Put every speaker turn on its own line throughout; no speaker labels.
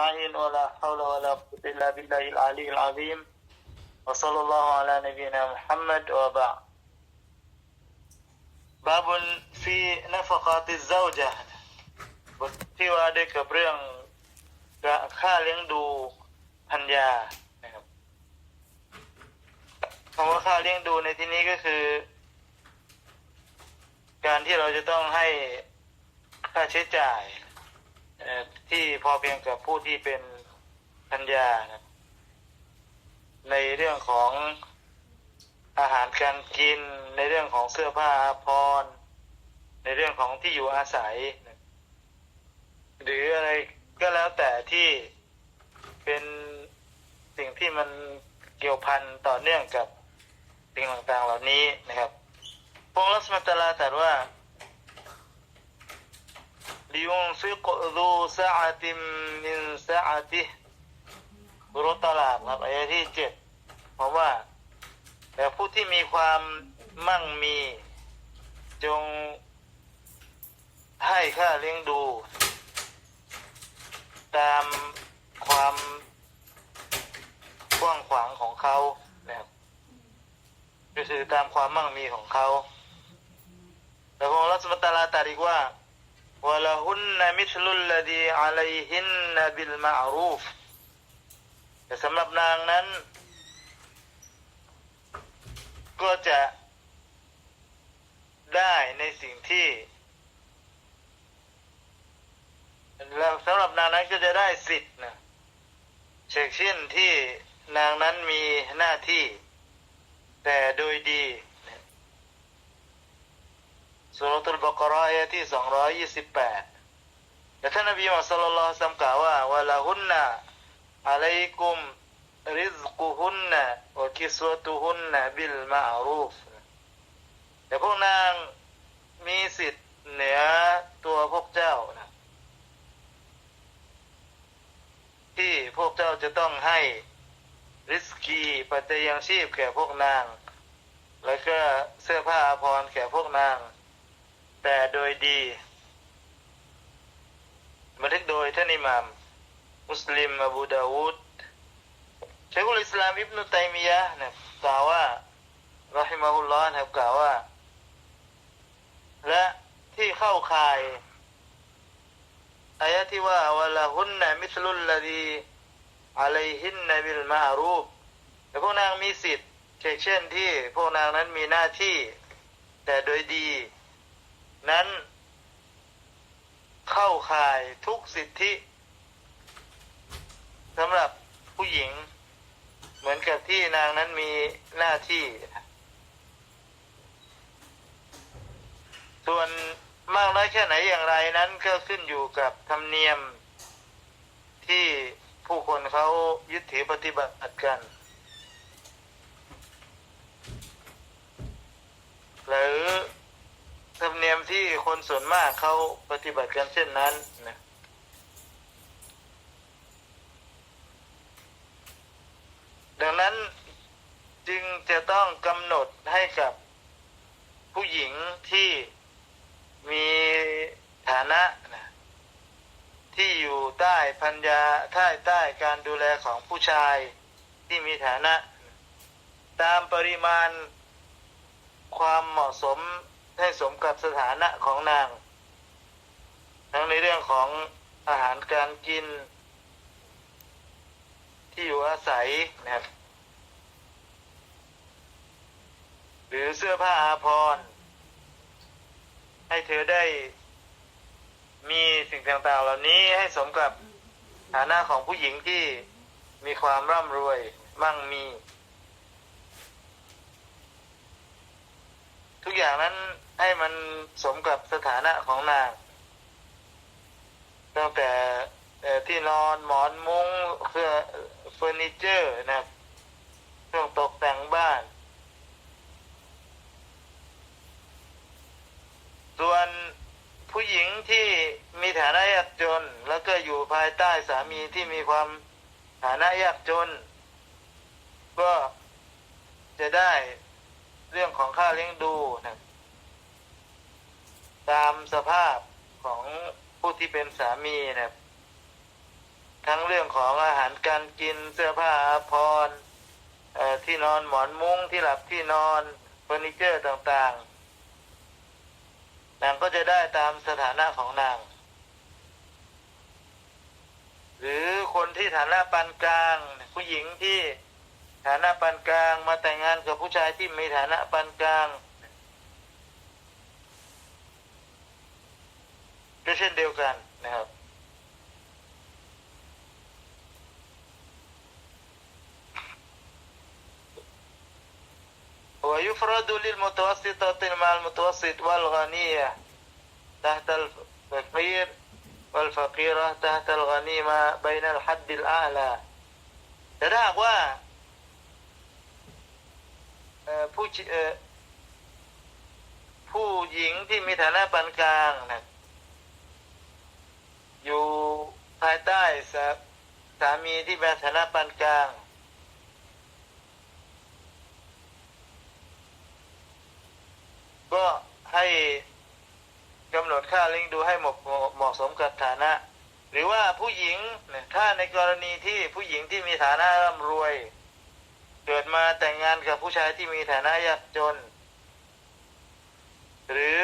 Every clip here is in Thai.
أجمعين ولا حول ولا قوة إلا بالله العلي العظيم وصلى الله على نبينا محمد وبعد باب في نفقات الزوجة บทที่ว่าด้วยกับเรื่องค่าเลี้ยงดูพันยานะครับคำว่าค่าเลี้ยงดูในที่นี้ก็คือ การที่เราจะต้องให้ค่าใช้จ่าย เอ่อที่พอเพียงกับผู้ที่เป็นพันยานะครับในเรื่องของอาหารการกิน ในเรื่องของเสื้อผ้าอาภรณ์ในเรื่องของที่อยู่อาศัยนะหรืออะไรก็แล้วแต่ที่เป็นสิ่งที่มันเกี่ยวพันต่อเนื่องกับสิ่งต่างๆเหล่านี้นะครับพระองค์รัสมัตตาลาตรัสว่า لينفق ذو سعة من سعته รุตลาดครับอายะที่เจ็ดเพราะว่า แต่ผู้ที่มีความมั่งมี จงให้ค่าเลี้ยงดู ตามความกว้างขวางของเขานะครับก็คือตามความมั่งมีของเขาแต่พระองค์รัสมตาลาตรัสอีกว่า ولهن مثل الذي عليهن بالمعروف แต่สำหรับนางนั้น ก็จะได้ในสิ่งที่แล้วสำหรับนางนั้นก็จะได้สิทธิ์นะเช่นเช่นที่นางนั้นมีหน้าที่ แต่โดยดี สุรตุลบกรอายะที่สองร้อยยี่สิบแปดแต่ท่านนบีมุฮัมมัดศ็อลลัลลอฮุอะลัยฮิวะซัลลัมกล่าวว่าวะละฮุนนะอะลัยกุมริซกุฮุนนะวะกิสวะตุฮุนนะบิลมารูฟแต่พวกนางมีสิทธิ์เหนือตัวพวกเจ้านะที่พวกเจ้าจะต้องให้ริสกีปัจจัยยังชีพแก่พวกนาง แล้วก็เสื้อผ้าอาภรณ์แก่พวกนาง แต่โดยดีบันทึกโดยท่านอิหมาม มุสลิมอบูดาวูดเชคุลอิสลามอิบนุตัยมียะห์นะกล่าวว่ารอฮิมะฮุลลอฮ์นะครับกล่าวว่า และที่เข้าข่ายอายะที่ว่าวะละหุนนะมิสลุลลดีอะลัยฮินนะบิลมารูฟแต่พวกนางมีสิทธิ์เช่นที่พวกนางนั้นมีหน้าที่ แต่โดยดี นั้น เข้าข่ายทุกสิทธิสำหรับผู้หญิง เหมือนกับที่นางนั้นมีหน้าที่ ส่วนมากน้อยแค่ไหนอย่างไรนั้นก็ขึ้นอยู่กับธรรมเนียมที่ผู้คนเขายึดถือปฏิบัติกัน หรือ ที่คนส่วนมากเขาปฏิบัติกันเช่นนั้นนะดังนั้นจึงจะต้องกำหนดให้กับผู้หญิงที่มีฐานะนะที่อยู่ใต้พัญญาใต้ใต้การดูแลของผู้ชายที่มีฐานะ ตามปริมาณความเหมาะสม ให้สมกับสถานะของนาง ทั้งในเรื่องของอาหารการกิน ที่อยู่อาศัยนะครับ หรือเสื้อผ้าอาภรณ์ให้เธอได้มีสิ่งต่างๆ เหล่านี้ให้สมกับฐานะของผู้หญิงที่มีความร่ำรวยมั่งมี ทุกอย่างนั้น ให้มันสมกับสถานะของนางตั้งแต่ที่นอนหมอนมุง้งเครื่องเฟอร์นิเจอร์นะเครื่องตกแต่งบ้าน ส่วนผู้หญิงที่มีฐานะยากจน แล้วก็อยู่ภายใต้สามีที่มีความฐานะยากจน ก็จะได้เรื่องของค่าเลี้ยงดูนะ ตามสภาพของผู้ที่เป็นสามีนะทั้งเรื่องของอาหารการกินเสื้อผ้าอาภรณ์เอ่อที่นอนหมอนมุ้งที่หลับที่นอนเฟอร์นิเจอร์ต่างๆ นางก็จะได้ตามสถานะของนาง หรือคนที่ฐานะปานกลาง ผู้หญิงที่ฐานะปานกลาง มาแต่งงานกับผู้ชายที่มีฐานะปานกลาง ก็เช่นเดียวกันนะครับ ويفرد للمتوسطة مع المتوسط والغنية تحت الفقير والفقيرة تحت الغنيمة بين الحد الأعلى แต่ถ้าหากว่าเอ่อผู้ชิเอ่อผู้หญิงที่มีฐานะปานกลางนะ ายใต้สาสามีที่มีฐานะปานกลาง ก็ให้กำหนดค่าเลี้ยงดูให้เหมาะเหมาะสมกับฐานะ หรือว่าผู้หญิงเนี่ยถ้าในกรณีที่ผู้หญิงที่มีฐานะร่ำรวย เกิดมาแต่งงานกับผู้ชายที่มีฐานะยากจน หรือ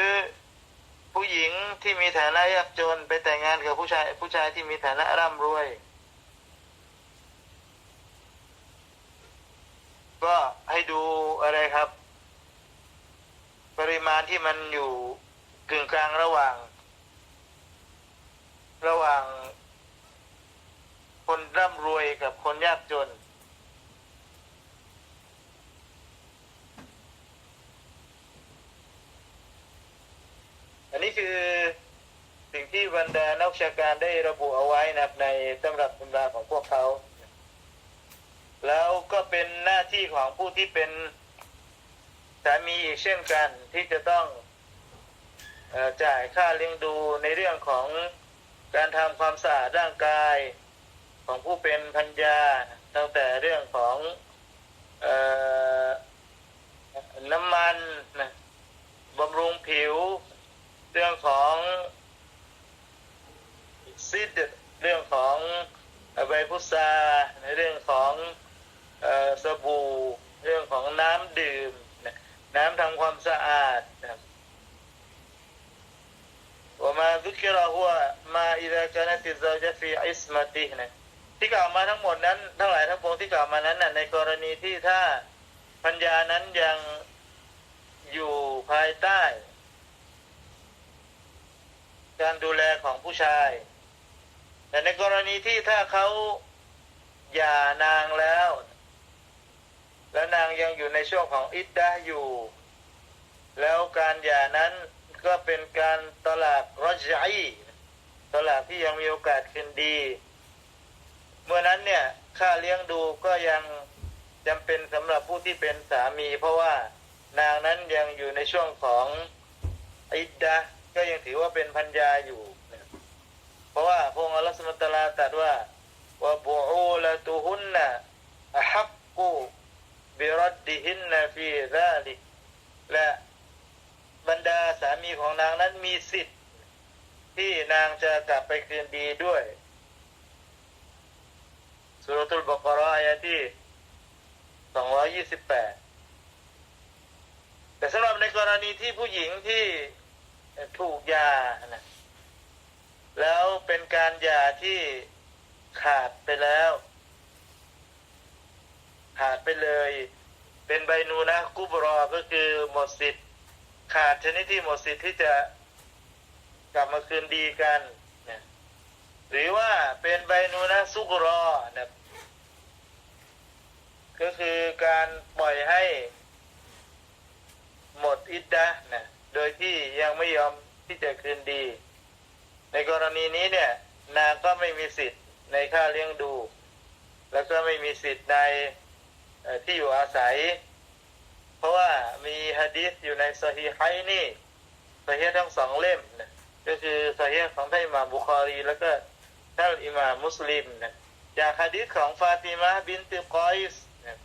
ผู้หญิงที่มีฐานะยากจนไปแต่งงานกับผู้ชาย ผู้ชายที่มีฐานะร่ำรวย ก็ให้ดูอะไรครับ ปริมาณที่มันอยู่กึ่งกลางระหว่าง ระหว่าง คนร่ำรวยกับคนยากจน นนี้คือสิ่งที่บรรดานักวิชาการได้ระบุเอาไว้นะครับในตำรับตำราของพวกเขา แล้วก็เป็นหน้าที่ของผู้ที่เป็นสามีอีกเช่นกันที่จะต้องอจ่ายค่าเลี้ยงดูในเรื่องของการทำความสะอาดร่างกายของผู้เป็นพันยาตั้งแต่เรื่องของออน้ำมันนะบำรุงผิว เรื่องของซีดเรื่องของใบพุทราในเรื่องของสบู่ เรื่องของน้ำดื่ม น้ำทำความสะอาดนะว่ามาดุกิราหัวมาอิรากานติซเจะฟีอิสมาตินะที่กล่าวมาทั้งหมดนั้นทั้งหลายทั้งปวงที่กล่าวมานั้นนะในกรณีที่ถ้าพัญญานั้นยังอยู่ภายใต้ การดูแลของผู้ชาย แต่ในกรณีที่ถ้าเขาหย่านางแล้ว และนางยังอยู่ในช่วงของอิดดะอยู่ แล้วการหย่านั้นก็เป็นการตลาดรจอีตลาดที่ยังมีโอกาสคืนดี เมื่อนั้นเนี่ยค่าเลี้ยงดูก็ยังจำเป็นสำหรับผู้ที่เป็นสามี เพราะว่านางนั้นยังอยู่ในช่วงของอิดดะ ก็ยังถือว่าเป็นพัญญาอยู่ เพราะว่าพระองค์อัลลอฮฺสุลตาราตรัสว่าว่าบูอูละตุฮุนนะอะฮักกูบิรดดิฮินนะฟีซาลิและบรรดาสามีของนางนั้นมีสิทธิ์ ที่นางจะกลับไปคืนดีด้วยสุรตุลบกรออายะที่228แต่สำหรับในกรณีที่ผู้หญิงที่ ถูกยานะแล้วเป็นการยาที่ขาดไปแล้ว ขาดไปเลย เป็นใบนูนะกุบรอก็คือหมดสิทธิ์ ขาดชนิดที่หมดสิทธิ์ที่จะกลับมาคืนดีกันนะหรือว่าเป็นใบนูนะซุกรอนะก็คือการปล่อยให้หมดอิดดะนะ โดยที่ยังไม่ยอมที่จะคืนดี ในกรณีนี้เนี่ยนางก็ไม่มีสิทธิ์ในค่าเลี้ยงดู แล้วก็ไม่มีสิทธิ์ในที่อยู่อาศัย เพราะว่ามีฮะดีษอยู่ในซอฮีไฮนี่ซอฮีทั้งสองเล่มนะก็คือซอฮีของท่านอิหม่ามบุคอรี แล้วก็ท่านอิหม่ามมุสลิมนะจากฮะดีษของฟาติมาบินติกอยส์นะ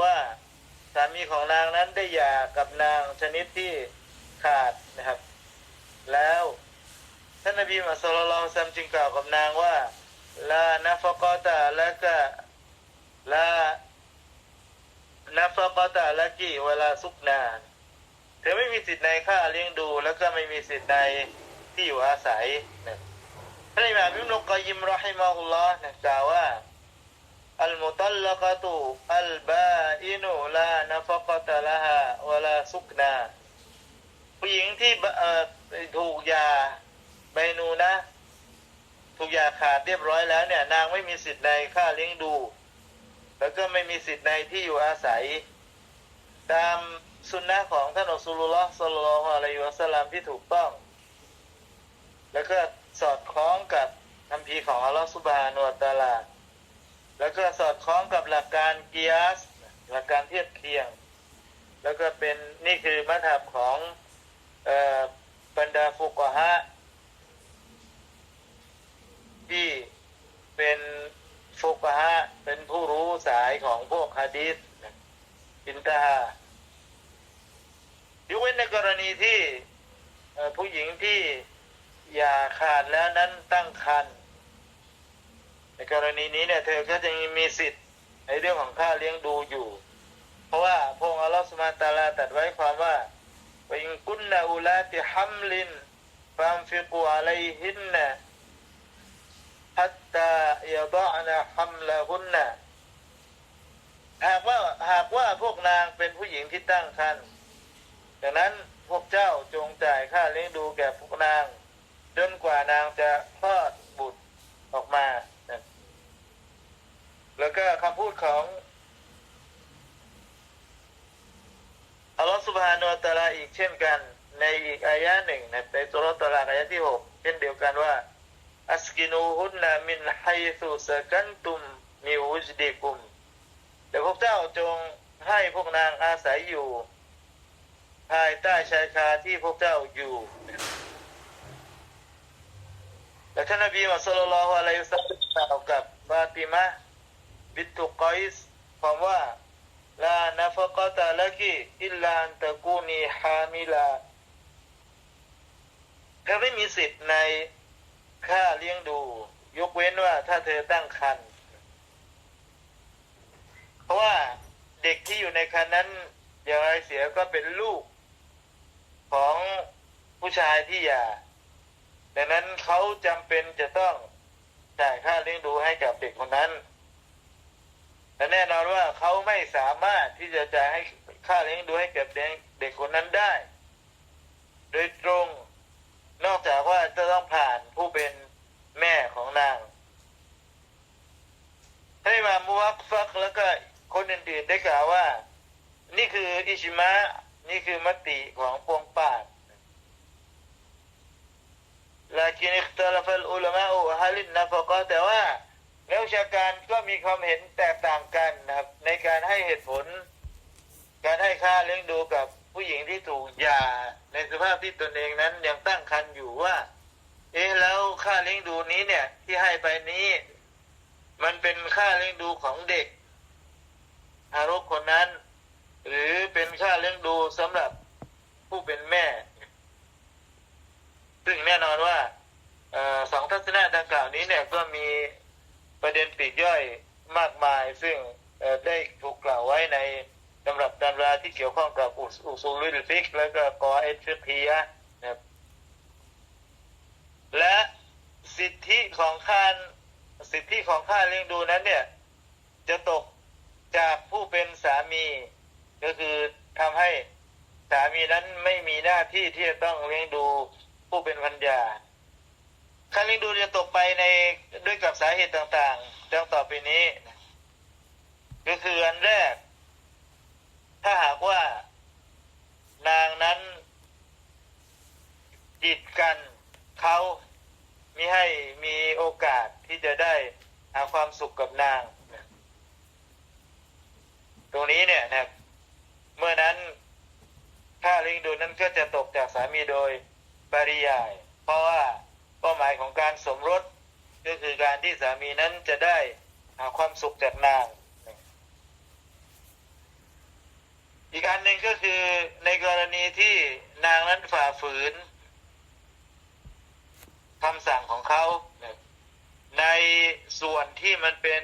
ว่าสามีของนางนั้นได้หย่ากับนางชนิดที่ ขาดนะครับ แล้วท่านนบีมุสลิมซัมจึงกล่าวกับนางว่าลานัฟกอตาและก็ลานัฟกอตาและกีเวลาซุกนานเธอไม่มีสิทธิ์ในค่าเลี้ยงดู แล้วก็ไม่มีสิทธิ์ในที่อยู่อาศัยนะท่านอิหม่ามอิบนุกอยิมรอฮิมอุลลอฮ์นะกล่าวว่าอัลมุตัลลกะตุอัลบาอินุลานัฟกอตาละฮะเวลาซุกนาน ผู้หญิงที่เอ่อถูกยาใบนูนะ ถูกยาขาดเรียบร้อยแล้วเนี่ย นางไม่มีสิทธิ์ในค่าเลี้ยงดู แล้วก็ไม่มีสิทธิ์ในที่อยู่อาศัย ตามสุนนะของท่านอัสลุลลอฮ์สลลลอฮุอะลัยฮิวะสลลัมที่ถูกต้อง แล้วก็สอดคล้องกับคำพีของอัลลอฮ์ซุบานุวะตะอาลา แล้วก็สอดคล้องกับหลักการกิยาสหลักการเทียบเคียง แล้วก็เป็นนี่คือมัธยบของ บรรดาฟุกฮะที่เป็นฟุกฮะเป็นผู้รู้สายของพวกฮะดีษอินตาฮายกเว้นในกรณีที่ผู้หญิงที่อย่าขาดแล้วนั้นตั้งครรภ์ในกรณีนี้เนี่ยเธอก็จะมีสิทธิ์ในเรื่องของค่าเลี้ยงดูอยู่ เพราะว่าพระองค์อัลลอฮฺสุบฮาตาลาตัดไว้ความว่า ว่าอินกุนนาอูลาติฮัมลินฟัมฟิกูอะลัยฮินนะฮัตตายะดะนะฮัมละฮุนนะหากว่าหากว่าพวกนางเป็นผู้หญิงที่ตั้งครรภ์ดังนั้นพวกเจ้าจงจ่ายค่าเลี้ยงดูแก่พวกนางจนกว่านางจะคลอดบุตรออกมา แล้วก็คำพูดของ อัลลอฮฺสุบฮานุวะตลาอีกเช่นกัน ในอีกอายะหนึ่งนในสุรตะลาอายะที่หกเช่นเดียวกันว่าอัสกินูฮุนนามินไฮซุสกันตุมมิวจดิกุมเดี๋ยวพวกเจ้าจงให้พวกนางอาศัยอยู่ ภายใต้ชายคาที่พวกเจ้าอยู่และท่านนบีมุฮัมมัดศ็อลลัลลอฮุอะลัยฮิวะซัลลัมกล่าวกับฟาติมะบิตุกอยส์ความว่า ลานาฟกตะละกิอิลลาอันตะกูนีฮามิลาเธอไม่มีสิทธิ์ในค่าเลี้ยงดู ยกเว้นว่าถ้าเธอตั้งครรภ์เพราะว่าเด็กที่อยู่ในครรภ์นั้น อย่างไรเสียก็เป็นลูกของผู้ชายที่หย่าดังนั้นเขาจำเป็นจะต้องจ่ายค่าเลี้ยงดูให้กับเด็กคนนั้น และแน่นอนว่าเขาไม่สามารถที่จะจ่ายให้ค่าเลี้ยงดูให้กับเด็กเด็กคนนั้นได้ โดยตรง นอกจากว่าจะต้องผ่านผู้เป็นแม่ของนาง ให้มามุวักฟักแล้วก็คนอื่นๆได้กล่าวว่า นี่คืออิชิมะ นี่คือมติของพวงปาด لكن اختلف العلماء هل النفقة แต่ว่า นักวิชาการก็มีความเห็นแตกต่างกันนะครับ ในการให้เหตุผล การให้ค่าเลี้ยงดูกับผู้หญิงที่ถูกยาในสภาพที่ตนเองนั้นยังตั้งครรภ์อยู่ว่า เอ๊ะแล้วค่าเลี้ยงดูนี้เนี่ย ที่ให้ไปนี้ มันเป็นค่าเลี้ยงดูของเด็กทารกคนนั้น หรือเป็นค่าเลี้ยงดูสำหรับผู้เป็นแม่ ซึ่งแน่นอนว่าเออสองทัศนะดังกล่าวนี้เนี่ยก็มี ปลีกย่อยมากมาย ซึ่งได้ถูกกล่าวไว้ในตำรับตำราที่เกี่ยวข้องกับอุสอุซูลุลฟิก แล้วก็กอเอฟิกียนะครับและสิทธิของค่าสิทธิของค่าเลี้ยงดูนั้นเนี่ย จะตกจากผู้เป็นสามี ก็คือทำให้สามีนั้นไม่มีหน้าที่ที่จะต้องเลี้ยงดูผู้เป็นพันยา ค่าเลี้ยงดูจะตกไปในด้วยกับสาเหตุต่างๆ ดังต่อไปนี้ ก็คืออันแรก ถ้าหากว่า นางนั้นจิตกันเขามิให้มีโอกาสที่จะได้หาความสุขกับนาง ตรงนี้เนี่ยนะครับเมื่อนั้นค่าเลี้ยงดูนั้นก็จะตกจากสามีโดยปริยาย เพราะว่า เป้าหมายของการสมรสก็คือการที่สามีนั้นจะได้หาความสุขจากนาง อีกอันหนึ่งก็คือในกรณีที่นางนั้นฝ่าฝืนคำสั่งของเขา ในส่วนที่มันเป็น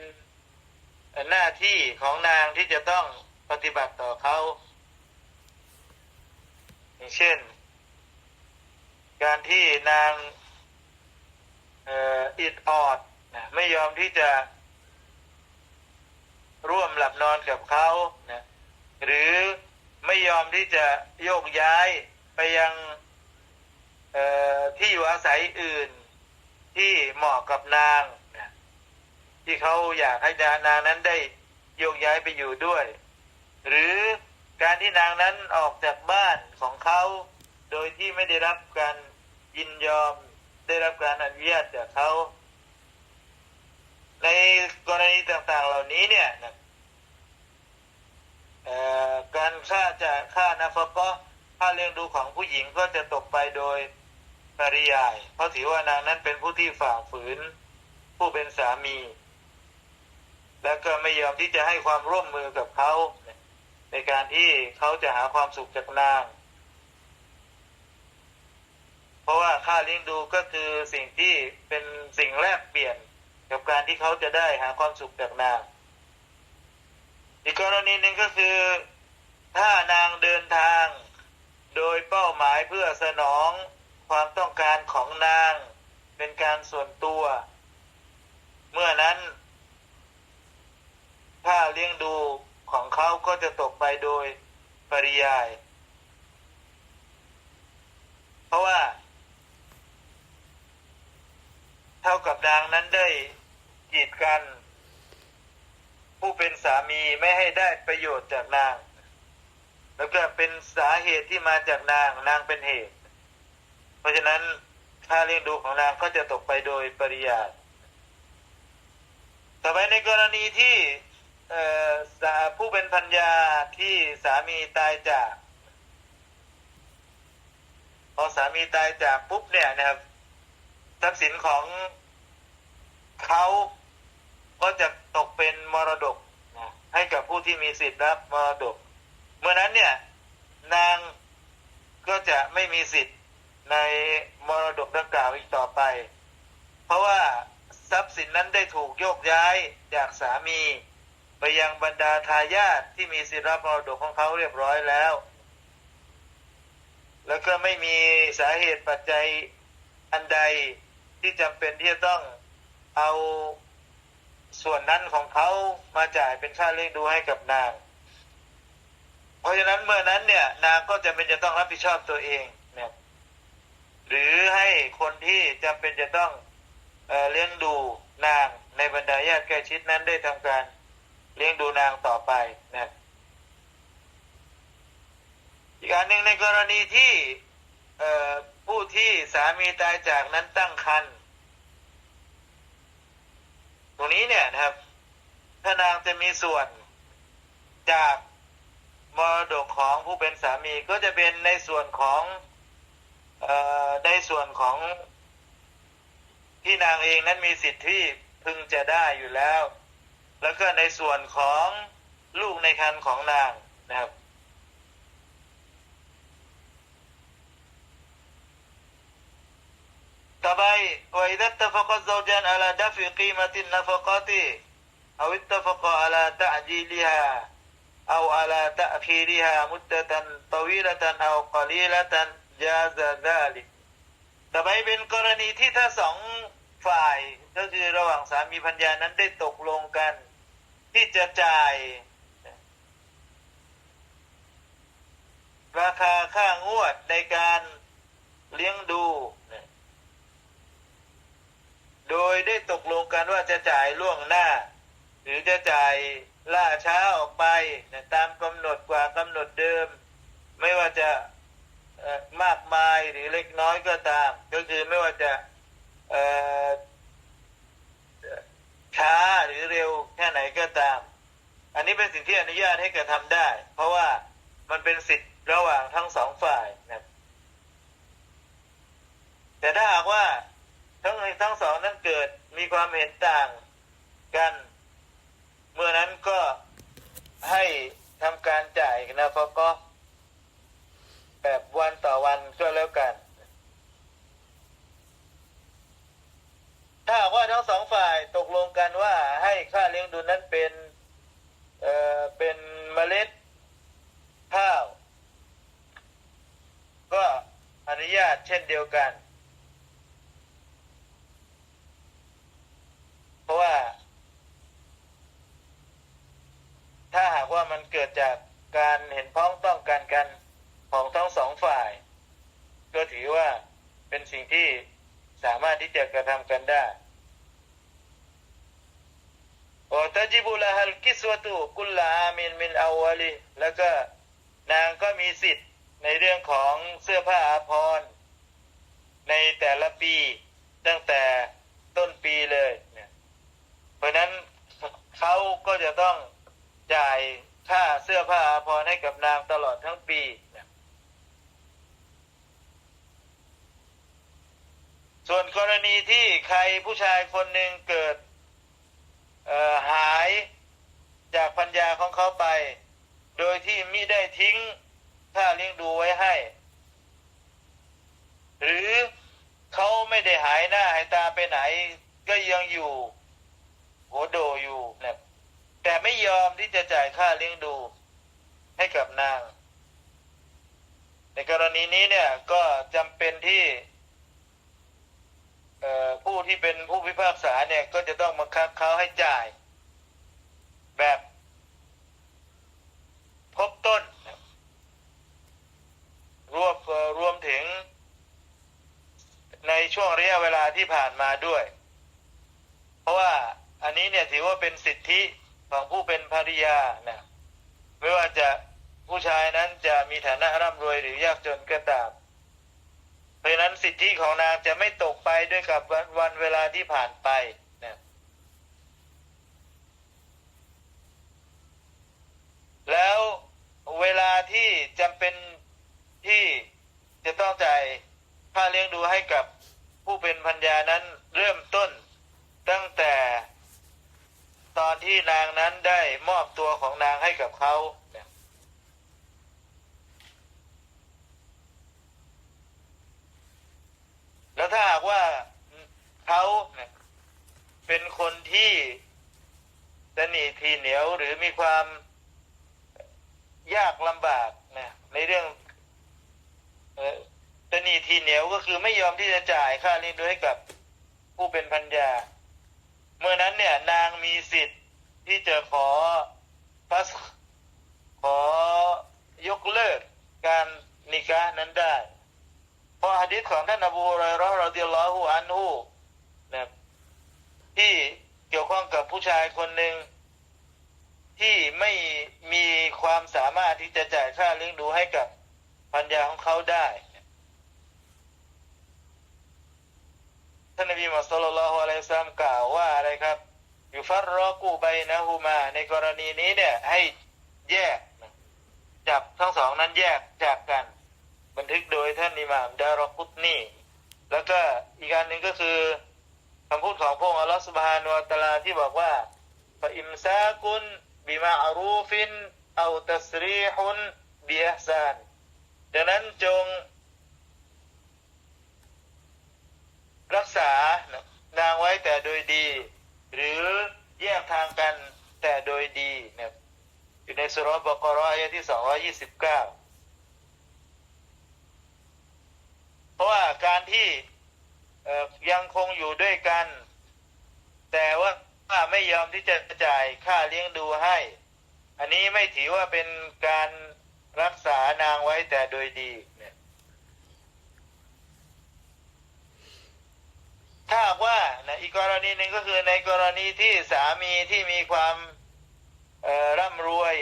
หน้าที่ของนางที่จะต้องปฏิบัติต่อเขาอย่างเช่น การที่นาง อิดออดนะไม่ยอมที่จะร่วมหลับนอนกับเขานะหรือไม่ยอมที่จะโยกย้ายไปยังที่อยู่อาศัยอื่นที่เหมาะกับนางนะที่เขาอยากให้นางนั้นได้โยกย้ายไปอยู่ด้วย หรือการที่นางนั้นออกจากบ้านของเขา โดยที่ไม่ได้รับการยินยอม ได้รับการอนุญาตจากเขา ในกรณีต่างๆเหล่านี้เนี่ยนะการค่าจะค่านาฟก็ค่าเลี้ยงดูของผู้หญิงก็จะตกไปโดยปริยาย เพราะถือว่านางนั้นเป็นผู้ที่ฝ่าฝืนผู้เป็นสามี แล้วก็ไม่ยอมที่จะให้ความร่วมมือกับเขา ในการที่เขาจะหาความสุขจากนาง เพราะว่า ค่าเลี้ยงดูก็คือสิ่งที่เป็นสิ่งแลกเปลี่ยนกับการที่เขาจะได้หาความสุขจากนาง อีกกรณีหนึ่งก็คือ ถ้านางเดินทาง โดยเป้าหมายเพื่อสนองความต้องการของนาง เป็นการส่วนตัว เมื่อนั้นค่าเลี้ยงดูของเขาก็จะตกไปโดยปริยาย เพราะว่า เท่ากับนางนั้นได้กีดกัน ผู้เป็นสามีไม่ให้ได้ประโยชน์จากนาง แล้วก็เป็นสาเหตุที่มาจากนางนางเป็นเหตุ เพราะฉะนั้นค่าเลี้ยงดูของนางก็จะตกไปโดยปริยายต่อไปในกรณีที่ผู้เป็นพัญญาที่สามีตายจาก พอสามีตายจากปุ๊บเนี่ยนะครับ ทรัพย์สินของเขาก็จะตกเป็นมรดกให้กับผู้ที่มีสิทธิ์รับมรดก เมื่อนั้นเนี่ย นางก็จะไม่มีสิทธิ์ในมรดกดังกล่าวอีกต่อไป เพราะว่าทรัพย์สินนั้นได้ถูกโยกย้ายจากสามี ไปยังบรรดาทายาทที่มีสิทธิ์รับมรดกของเขาเรียบร้อยแล้ว แล้วก็ไม่มีสาเหตุปัจจัยอันใด ที่จำเป็นที่จะต้องเอาส่วนนั้นของเขามาจ่ายเป็นค่าเลี้ยงดูให้กับนาง เพราะฉะนั้นเมื่อนั้นเนี่ย นางก็จะเป็นจะต้องรับผิดชอบตัวเองเนี่ยหรือให้คนที่จำเป็นจะต้องเอเลี้ยงดูนางในบรรดาญาติใกล้ชิดนั้นได้ทำการเลี้ยงดูนางต่อไปนะครับอีกอันหนึ่งในกรณีที่เผู้ที่สามีตายจากนั้นตั้งครรภ์ตรงนี้เนี่ยนะครับถ้านางจะมีส่วนจากมรดกของผู้เป็นสามีก็จะเป็นในส่วนของเอ่อในส่วนของที่นางเองนั้นมีสิทธิ์ที่พึงจะได้อยู่แล้ว แล้วก็ในส่วนของลูกในครรภ์ของนางนะครับ ต่อไป وإذا اتفق الزوجان على دفع قيمة النفقات أو اتفقا على تعجيلها أو على تأخيرها مدة طويلة أو قليلة جاز ذلك ต่อไปเป็นกรณีที่ถ้าสองฝ่ายก็คือระหว่างสามีภรรยานั้นได้ตกลงกัน ที่จะจ่าย ราคาค่างวดในการเลี้ยงดู โดยได้ตกลงกันว่าจะจ่ายล่วงหน้า หรือจะจ่ายล่าช้าออกไปนะตามกำหนดกว่ากำหนดเดิม ไม่ว่าจะมากมายหรือเล็กน้อยก็ตาม ก็คือไม่ว่าจะช้าหรือเร็วแค่ไหนก็ตาม อันนี้เป็นสิ่งที่อนุญาตให้กระทำได้ เพราะว่ามันเป็นสิทธิ์ระหว่างทั้งสองฝ่ายนะแต่ถ้าหากว่า ทั้งทั้งสองนั้นเกิดมีความเห็นต่างกัน เมื่อนั้นก็ให้ทำการจ่ายนะฟก็แบบวันต่อวันก็แล้วกัน ถ้าว่าทั้งสองฝ่ายตกลงกันว่าให้ค่าเลี้ยงดูนั้นเป็นเอ่อเป็นเมล็ดข้าว ก็อนุญาตเช่นเดียวกัน เพราะว่า ถ้าหากว่ามันเกิดจากการเห็นพ้องต้องกันกันของทั้งสองฝ่าย ก็ถือว่าเป็นสิ่งที่สามารถที่จะกระทำกันได้ وتجب لها الكسوة كل عام من أوله แล้วก็นางก็มีสิทธิ์ในเรื่องของเสื้อผ้าอาภรณ์ในแต่ละปีตั้งแต่ต้นปีเลย เพราะนั้นเขาก็จะต้องจ่ายค่าเสื้อผ้าอาภรณ์ให้กับนางตลอดทั้งปีส่วนกรณีที่ใครผู้ชายคนหนึ่งเกิดหายจากพัญญาของเขาไป โดยที่มิได้ทิ้งค่าเลี้ยงดูไว้ให้ หรือเขาไม่ได้หายหน้าหายตาไปไหนก็ยังอยู่ โหโดอยู่นะแต่ไม่ยอมที่จะจ่ายค่าเลี้ยงดูให้กับนาง ในกรณีนี้เนี่ยก็จำเป็นที่ผู้ที่เป็นผู้พิพากษาเนี่ย ก็จะต้องบังคับเขาให้จ่าย แบบทบต้น รวมเอ่อรวมถึง ในช่วงระยะเวลาที่ผ่านมาด้วย เพราะว่า อันนี้เนี่ยถือว่าเป็นสิทธิของผู้เป็นภริยานะไม่ว่าจะผู้ชายนั้นจะมีฐานะร่ำรวยหรือยากจนก็ตามเพราะนั้นสิทธิของนางจะไม่ตกไปด้วยกับวันวนเวลาที่ผ่านไปนะแล้วเวลาที่จำเป็นที่จะต้องจ่ายค่าเลี้ยงดูให้กับผู้เป็นพัญญานั้นตั้งแต่ตอนที่นางนั้นได้มอบตัว ของนางให้กับเขาแล้วถ้าหากว่าเขาเป็นคนที่ตนีทีเหนียวหรือมีความยากลำบากนะในเรื่องตนีทีเหนียวก็คือไม่ยอมที่จะจ่ายค่าเลี้ยงดูให้กับผู้เป็นพันยาเมื่อนั้นเนี่ยนางมีสิทธิ์ที่จะขอ พัสขอยกเลิกการนิกานั้นได้ เพราะหะดีษของท่านอบูฮุเรอยเราะห์รอฎิยัลลอฮุอันฮุนะที่เกี่ยวข้องกับผู้ชายคนหนึ่งที่ไม่มีความสามารถที่จะจ่ายค่าเลี้ยงดูให้กับพันยาของเขาได้ท่านนบีมุฮัมมัดศ็อลลัลฮุอะลัยซัมกล่าวว่าอะไรครับ ยู่ฟัรรอกูไบนะฮูมา ในกรณีนี้เนี่ยให้แยกจับทั้งสองนั้นแยกจากกัน บันทึกโดยท่านอิหม่ามดารอกุตนีแล้วก็อีกอันหนึ่งก็คือคำพูดของพระองค์อัลลอฮฺสุบฮานุวะตลาที่บอกว่าฟะอิมซากุนบิมาอารูฟินเอาตัสรีฮุนบิอิฮซานดังนั้นจง รักษานางไว้แต่โดยดี หรือแยกทางกันแต่โดยดีเนี่ยอยู่ในสุรบกรอายะที่สองร้อยี่สิบเก้าเพราะว่าการที่ยังคงอยู่ด้วยกัน แต่ว่าไม่ยอมที่จะจ่ายค่าเลี้ยงดูให้ อันนี้ไม่ถือว่าเป็นการรักษานางไว้แต่โดยดีเนี่ย ถ้าว่านะอีกกรณีหนึ่งก็คือในกรณีที่สามีที่มีความร่ำรวย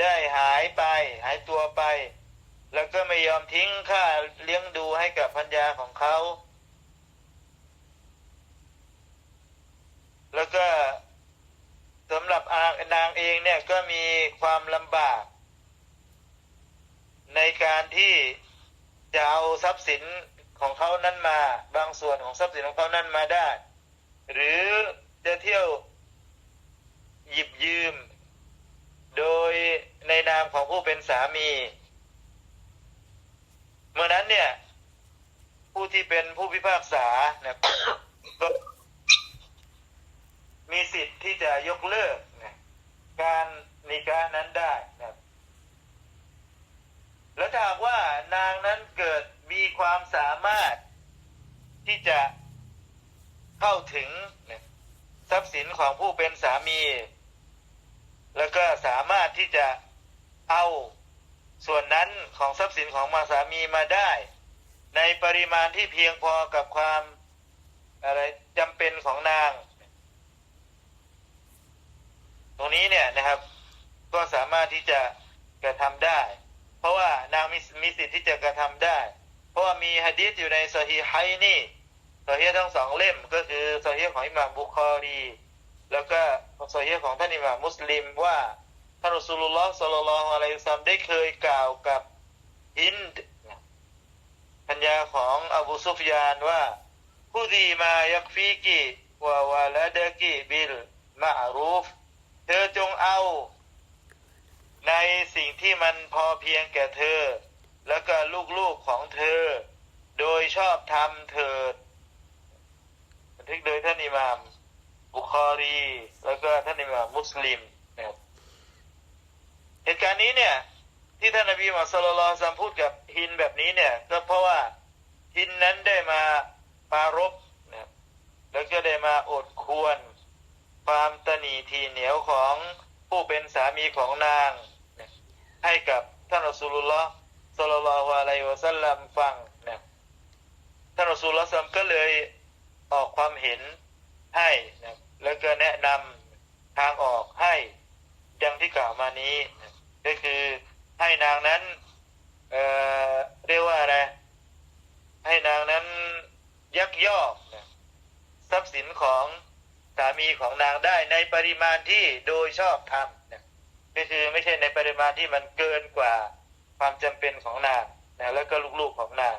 ได้หายไป หายตัวไป แล้วก็ไม่ยอมทิ้งค่าเลี้ยงดูให้กับพัญญาของเขา แล้วก็สำหรับนางเองเนี่ยก็มีความลำบาก ในการที่จะเอาทรัพย์สิน ของเขานั้นมา บางส่วนของทรัพย์สินของเขานั้นมาได้ หรือจะเที่ยวหยิบยืม โดยในนามของผู้เป็นสามี เมื่อนั้นเนี่ย ผู้ที่เป็นผู้พิพากษาเนี่ยก็มีสิทธิ์ที่จะยกเลิกนะการนิกานั้นได้นะครับแล้วถ้าหากว่านางนั้นเกิด มีความสามารถที่จะเข้าถึงทรัพย์สินของผู้เป็นสามี แล้วก็สามารถที่จะเอาส่วนนั้นของทรัพย์สินของมาสามีมาได้ ในปริมาณที่เพียงพอกับความอะไรจำเป็นของนาง ตรงนี้เนี่ยนะครับ ก็สามารถที่จะกระทำได้ เพราะว่านางมีมีสิทธิ์ที่จะกระทำได้ เพราะว่ามีฮะดีษอยู่ในซอฮีไฮนี่ซอฮีทั้งสองเล่มก็คือซอฮีของอิหม่ามบุคอรี แล้วก็ซอฮีของท่านอิหม่ามมุสลิมว่าท่านรอสูลุลลอฮ์ศ็อลลัลลอฮุอะลัยฮิซัมได้เคยกล่าวกับฮินดพัญญาของอบูซุฟยานว่าผู้ดีมายักฟีกิวาวาลาดกิบิลมารูฟ เธอจงเอา ในสิ่งที่มันพอเพียงแก่เธอ แล้วก็ลูกๆของเธอ โดยชอบธรรมเถิดบันทึกโดยท่านอิหม่าม บุคอรี แล้วก็ท่านอิหม่ามมุสลิมนะครับเหตุการณ์นี้เนี่ย ที่ท่านนบีมุฮัมมัดศ็อลลัลลอฮุอะลัยฮิวะซัมพูดกับฮินแบบนี้เนี่ย ก็เพราะว่าฮินนั้นได้มาปรารบนะครับแล้วก็ได้มาอดควร ความตนีทีเหนียวของผู้เป็นสามีของนาง ให้กับท่านรอสูลุลลอฮ์ สัลลัลลอฮุอะลัยฮิวะสัลลัมฟังนะท่านรอสูลุลลัมก็เลยออกความเห็นให้นะแล้วก็แนะนำทางออกให้ดังที่กล่าวมานี้นะก็คือให้นางนั้นเอ่อเรียกว่าอะไรให้นางนั้นยักยอกนะทรัพย์สินของสามีของนางได้ในปริมาณที่โดยชอบธรรมนะก็คือไม่ใช่ในปริมาณที่มันเกินกว่า ความจำเป็นของนางนะแล้วก็ลูกๆของนาง